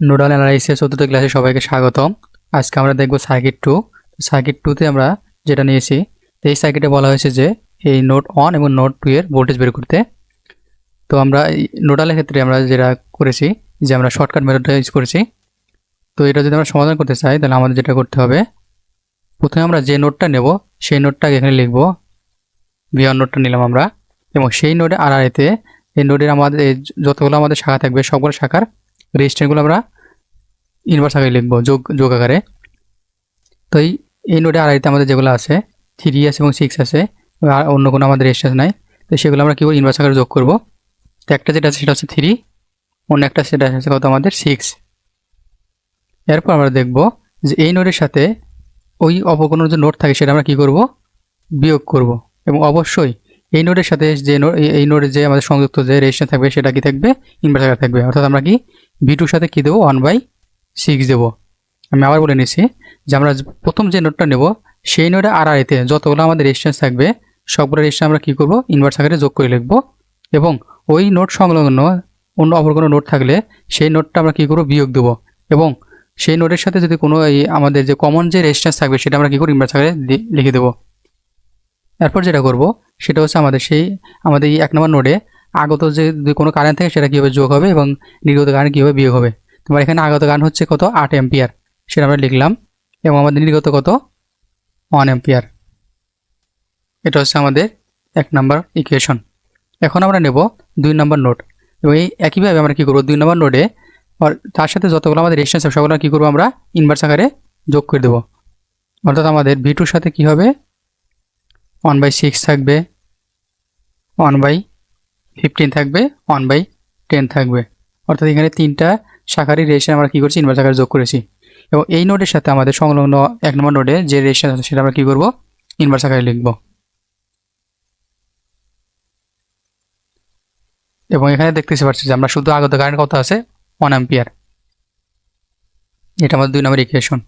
Nodal analysis চতুর্থ ক্লাসে সবাইকে স্বাগতম। আজকে আমরা দেখব সার্কিট টু। সার্কিট টুতে আমরা যেটা নিয়েছি এই সার্কিটে বলা হয়েছে যে এই নোট ওয়ান এবং নোট টু এর ভোল্টেজ বের করতে। তো আমরা নোডালের ক্ষেত্রে আমরা যেটা করেছি, যে আমরা শর্টকাট মেথডটা ইউজ করেছি। তো এটা যদি আমরা সমাধান করতে চাই, তাহলে আমাদের যেটা করতে হবে, প্রথমে আমরা যে নোটটা নেব, সেই নোটটাকে এখানে লিখব। বিয়ার নোটটা নিলাম আমরা। এবং সেই নোটে আর আড়াইতে এই নোটের আমাদের যতগুলো আমাদের শাখা থাকবে, সবগুলো শাখার রেজিস্ট্যান্টগুলো আমরা ইনভার্স আকারে লিখব, যোগ যোগ আকারে। তো এই এই নোটে আড়াইতে আমাদের যেগুলো আছে থ্রি আছে এবং সিক্স আছে, আর অন্য কোনো আমাদের রেজিস্ট্যান্স নাই। তো সেগুলো আমরা কী করব ইনভার্স আকারে যোগ করব। তো একটা যেটা আছে সেটা হচ্ছে থ্রি অন্য একটা সেটা আছে কত আমাদের? সিক্স এরপর আমরা দেখব যে এই নোটের সাথে ওই অপর কোনো যে নোট থাকে সেটা আমরা কী করব? বিয়োগ করব। এবং অবশ্যই এই নোটের সাথে যে নো- এই- নোটের যে আমাদের সংযুক্ত যে রেজিস্ট্যান্স থাকবে সেটা কি থাকবে? ইনভার্স আকারে থাকবে। অর্থাৎ আমরা কি ভি টুর সাথে কী দেবো? ওয়ান বাই সিক্স দেবো। আমি আবার বলে নিচ্ছি যে আমরা প্রথম যে নোটটা নেব, সেই নোটে আর আড়াইতে যতগুলো আমাদের রেজিস্ট্যান্স থাকবে, সবগুলো রেজিস্ট্যান্স আমরা কী করব? ইনভার্স আকারে যোগ করে লিখব। এবং ওই নোট সংলগ্ন অন্য অপর কোনো নোট থাকলে সেই নোটটা আমরা কী করব? বিয়োগ দেবো। এবং সেই নোটের সাথে যদি কোনো এই আমাদের যে কমন যে রেজিস্ট্যান্স থাকবে, সেটা আমরা কী করব? ইনভার্স আকারে লিখে দেবো। এরপর যেটা করব, সেটা হচ্ছে আমাদের সেই, আমাদের এই এক নম্বর নোটে আগত যে কোনো কারেন্ট থাকে সেটা কীভাবে যোগ হবে এবং নির্গত কারেন্ট কীভাবে বিয়োগ হবে। তোমার এখানে আগত কারেন্ট হচ্ছে কত? আট এম্পিয়ার সেটা আমরা লিখলাম এবং আমাদের নির্গত কত? ওয়ান এম্পিয়ার এটা হচ্ছে আমাদের এক নাম্বার ইকুয়েশন এখন আমরা নেব দুই নাম্বার নোট। এবং এই একইভাবে আমরা কী করব? দুই নম্বর নোটে তার সাথে যতগুলো আমাদের রেজিস্ট্যান্স হবে সবগুলো কী করব আমরা? ইনভার্স আকারে যোগ করে দেবো। অর্থাৎ আমাদের ভি টুর সাথে কী হবে? ওয়ান বাই সিক্স থাকবে। ওয়ান বাই ফিফটিন থাকবে ওয়ান বাই টেন থাকবে। অর্থাৎ এখানে তিনটা শাখারই রেজিস্ট্যান্স আমরা কী করছি? ইনভার্স আকারে যোগ করেছি। এবং এই নোটের সাথে আমাদের সংলগ্ন এক নম্বর নোটে যে রেজিস্ট্যান্স আছে, সেটা আমরা কী করব? ইনভার্স আকারে লিখব। এবং এখানে দেখতেছি পারছি যে আমরা শুধু আগত কারেন্ট কত আছে? ওয়ান অ্যাম্পিয়ার এটা আমাদের দুই নম্বর ইকুয়েশন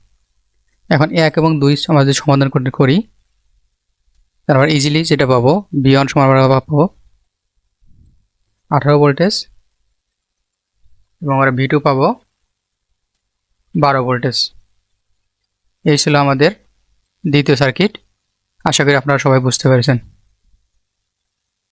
এখন এক এবং দুই আমাদের সমাধান করতে করি, তারপর ইজিলি যেটা পাবো বিয়ন সমান আমরা পাবো আঠারো ভোল্টেজ এবং আমরা ভি টু পাবো বারো ভোল্টেজ। এই ছিল আমাদের দ্বিতীয় সার্কিট আশা করি আপনারা সবাই বুঝতে পেরেছেন।